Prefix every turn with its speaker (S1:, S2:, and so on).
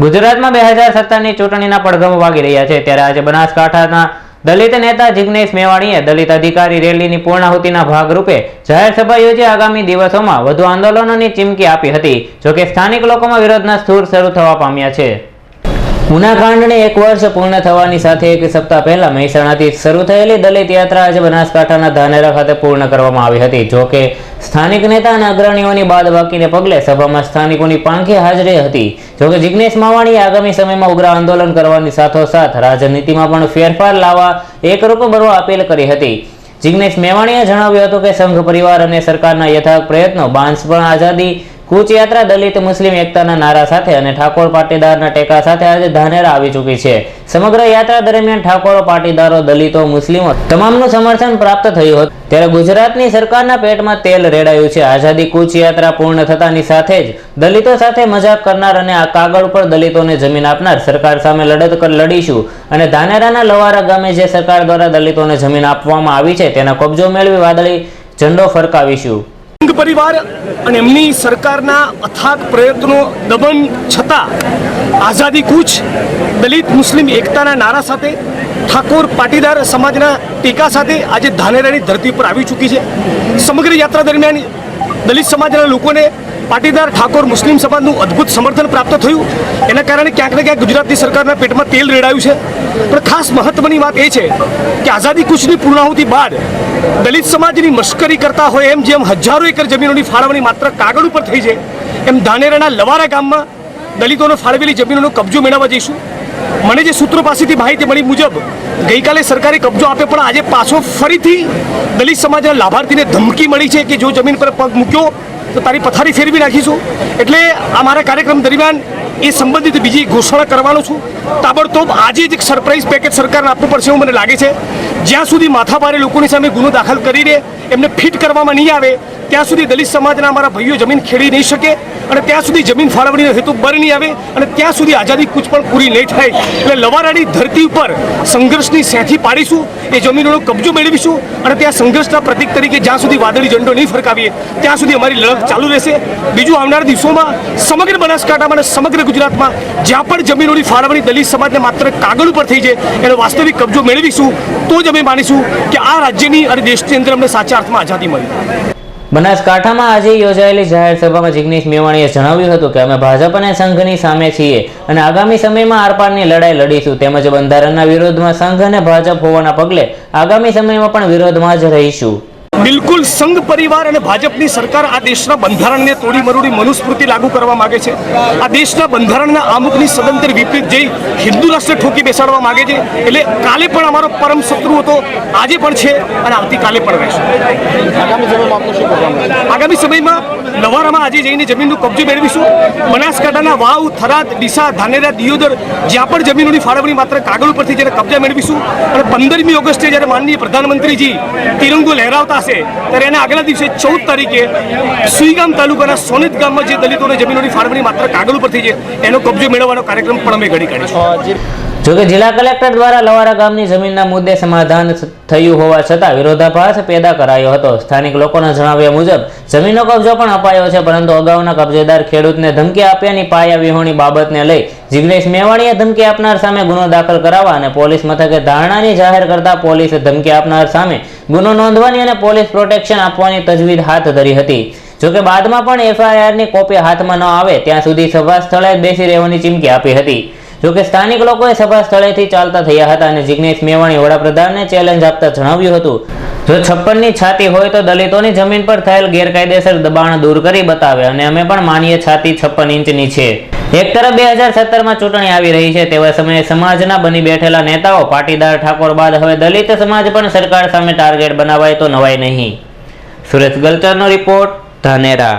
S1: ગુજરાતમાં બે હજાર સત્તરની ચૂંટણીના પડઘમ વાગી રહ્યા છે, ત્યારે આજે બનાસકાંઠાના દલિત નેતા જિગ્નેશ મેવાણીએ દલિત અધિકારી રેલીની પૂર્ણાહુતિના ભાગરૂપે જાહેર સભા યોજી આગામી દિવસોમાં વધુ આંદોલનોની ચીમકી આપી હતી, જોકે સ્થાનિક લોકોમાં વિરોધના સૂર શરૂ થવા પામ્યા છે. ઉનાકાંડને એક વર્ષ પૂર્ણ થવાની સાથે એક સપ્તાહ પહેલા મહેસાણાથી શરૂ થયેલી દલિત યાત્રા આજે બનાસકાંઠાના ધાનેરા ખાતે પૂર્ણ કરવામાં આવી હતી. જો કે, સ્થાનિક નેતા અને અગ્રણીઓની બાદબાકીને પગલે સભામાં સ્થાનિકોની પાંખે હાજરી હતી. જો કે જિજ્ઞેશ માવાણીએ આગામી સમયમાં ઉગ્ર આંદોલન કરવાની સાથોસાથ રાજનીતિમાં પણ ફેરફાર લાવવા એકરૂપ બનવા અપીલ કરી હતી. જિગ્નેશ મેવાણીએ જણાવ્યું હતું કે, સંઘ પરિવાર અને સરકારના યથાર્થ પ્રયત્નો, બાંસ પણ આઝાદી કૂચ યાત્રા દલિત મુસ્લિમ એકતાના નારા સાથે અને ઠાકોર પાટીદારના ટેકા સાથે આજે ધાનેરા આવી ચૂકી છે. સમગ્ર યાત્રા દરમિયાન ઠાકોરો પાટીદારો, દલિતો, મુસ્લિમો તમામનું સમર્થન પ્રાપ્ત થયું હતું. ત્યારે ગુજરાતની સરકારના પેટમાં તેલ રેડાયું છે. આઝાદી કૂચ યાત્રા પૂર્ણ થતાની સાથે જ દલિતો સાથે મજાક કરનાર અને આ કાગળ પર દલિતોને જમીન આપનાર સરકાર સામે લડત કર, લડીશું. અને ધાનેરાના લવારા ગામે જે સરકાર દ્વારા દલિતોને જમીન આપવામાં આવી છે, તેના કબજો મેળવી વાદળી ઝંડો ફરકાવીશું.
S2: સંઘ પરિવાર અને એમની સરકારના અથાગ પ્રયત્નો દમન છતાં આઝાદી કૂચ દલિત, મુસ્લિમ એકતાના નારા સાથે ઠાકોર પાટીદાર સમાજના ટેકા સાથે આજે ધાનેરાની ધરતી પર આવી ચૂકી છે. સમગ્ર યાત્રા દરમિયાન દલિત સમાજના લોકોને પાટીદાર ઠાકોર મુસ્લિમ સમાજનું અદ્ભુત સમર્થન પ્રાપ્ત થયું. એના કારણે ક્યાંક ને ક્યાંક ગુજરાતની સરકારના પેટમાં તેલ રેડાયું છે. પણ ખાસ મહત્વની વાત એ છે કે આઝાદી કુશની પૂર્ણાહુતિ બાદ દલિત સમાજની મશ્કરી કરતા હોય એમ જેમ હજારો એકર જમીનોની ફાળવણી માત્ર કાગળ ઉપર થઈ છે એમ ધાનેરાના લવારા ગામમાં દલિતોને ફાળવેલી જમીનોનો કબજો મેળવવા જઈશું. મને જે સૂત્રો પાસેથી માહિતી મળી મુજબ, ગઈકાલે સરકારે કબજો આપ્યો પણ આજે પાછો ફરીથી દલિત સમાજના લાભાર્થીને ધમકી મળી છે કે જો જમીન પર પગ મૂક્યો તો તારી પથારી ફેરવી નાખીશું. એટલે આ મારા કાર્યક્રમ દરમિયાન એ સંબંધિત બીજી ઘોષણા કરવાનો છું. તાબડતોબ આજે જ એક સરપ્રાઇઝ પેકેજ સરકારને આપવું પડશે એવું મને લાગે છે. જ્યાં સુધી માથાભારે લોકોની સામે ગુનો દાખલ કરીને એમને ફિટ કરવામાં નહીં આવે, ત્યાં સુધી દલિત સમાજના અમારા ભાઈઓ જમીન ખેડી નહીં શકે. અને ત્યાં સુધી જમીન ફાળવણીનો હેતુ બર નહીં આવે અને ત્યાં સુધી આઝાદી કૂચ પણ પૂરી નહીં થાય. એટલે લવારાની ધરતી ઉપર સંઘર્ષની સેથી પાડીશું, એ જમીનોનો કબજો મેળવીશું અને ત્યાં સંઘર્ષના પ્રતીક તરીકે જ્યાં સુધી વાદળી ઝંડો નહીં ફરકાવીએ, ત્યાં સુધી અમારી લડત ચાલુ રહેશે. બીજું આવનાર દિવસોમાં સમગ્ર બનાસકાંઠામાં અને સમગ્ર ગુજરાતમાં જ્યાં પણ જમીનોની ફાળવણી દલિત સમાજને માત્ર કાગળ ઉપર થઈ જાય એનો વાસ્તવિક કબજો મેળવીશું, તો જ અમે માનીશું કે આ રાજ્યની અને દેશની અંદર અમને સાચા અર્થમાં આઝાદી મળી.
S1: બનાસકાંઠામાં આજે યોજાયેલી જાહેર સભામાં જિગ્નેશ મેવાણીએ જણાવ્યું હતું કે અમે ભાજપ અને સંઘની સામે છીએ અને આગામી સમયમાં આરપારની લડાઈ લડીશું તેમજ બંધારણના વિરોધમાં સંઘ અને ભાજપ હોવાના પગલે આગામી સમયમાં પણ વિરોધમાં જ રહીશું.
S2: બિલકુલ સંઘ પરિવાર અને ભાજપની સરકાર આ દેશના બંધારણને તોડી મરોડી મનુસ્મૃતિ લાગુ કરવા માગે છે. આ દેશના બંધારણના આમુખની સદંતર વિપરીત જઈ હિન્દુ રાષ્ટ્ર ઠોકી બેસાડવા માગે છે. એટલે કાલે પણ અમારો પરમ શત્રુ હતો, આજે પણ છે અને આવતીકાલે પણ રહેશે.
S3: આગામી સમયમાં
S2: નવારામાં આજે જઈને જમીનનું કબજો મેળવીશું. બનાસકાંઠાના વાવ, થરાદ, ડીસા, ધાનેરા, દિયોદર જ્યાં પણ જમીનોની ફાળવણી માત્ર કાગળ ઉપરથી જ્યારે કબજા મેળવીશું. અને પંદરમી ઓગસ્ટે જ્યારે માનનીય પ્રધાનમંત્રીજી તિરંગો લહેરાવતા હશે ત્યારે એના આગલા દિવસે ચૌદ તારીખે સુઈગામ તાલુકાના સોનિત ગામમાં જે દલિતોને જમીનોની ફાળવણી માત્ર કાગળ ઉપર થઈ છે એનો કબજો મેળવવાનો કાર્યક્રમ પણ અમે ઘડી કાઢીશું
S1: જોકે જિલ્લા કલેક્ટર દ્વારા લવારા ગામની જમીનના મુદ્દે સમાધાન થયું હોવા છતાં વિરોધાભાસ પેદા કરાયો હતો. સ્થાનિક લોકોના જણાવ્યા મુજબ, જમીનનો કબજો પણ અપાયો છે, પરંતુ અગાઉના કબજેદાર ખેડૂતને ધમકી આપ્યાની પાયા વિહોણી બાબતને લઈ જિગ્નેશ મેવાણીએ ધમકી આપનાર સામે ગુનો દાખલ કરાવવા અને પોલીસ મથકે ધારણાની જાહેર કરતા પોલીસે ધમકી આપનાર સામે ગુનો નોંધવાની અને પોલીસ પ્રોટેક્શન આપવાની તજવીજ હાથ ધરી હતી. જોકે બાદમાં પણ એફઆઈઆરની કોપી હાથમાં ન આવે, ત્યાં સુધી સભા સ્થળે બેસી રહેવાની ચીમકી આપી હતી. જોકે સ્થાનિક લોકોએ સભા સ્થળેથી ચાલતા થયા હતા અને જિજ્ઞેશ મેવાણી વડાપ્રધાનને ચેલેન્જ આપતા જણાવ્યું હતું. જો છપ્પનની છાતી હોય તો દલિતોની જમીન પર થયેલ ગેરકાયદેસર દબાણ દૂર કરી બતાવે અને અમે પણ માનીએ છાતી છપ્પન ઇંચની છે. એક તરફ બે હજાર સત્તરમાં ચૂંટણી આવી રહી છે તેવા સમયે સમાજના બની બેઠેલા નેતાઓ પાટીદાર ઠાકોર બાદ હવે દલિત સમાજ પણ સરકાર સામે ટાર્ગેટ બનાવાય તો નવાય નહીં. સુરેશ ગલચરનો રિપોર્ટ ધાનેરા.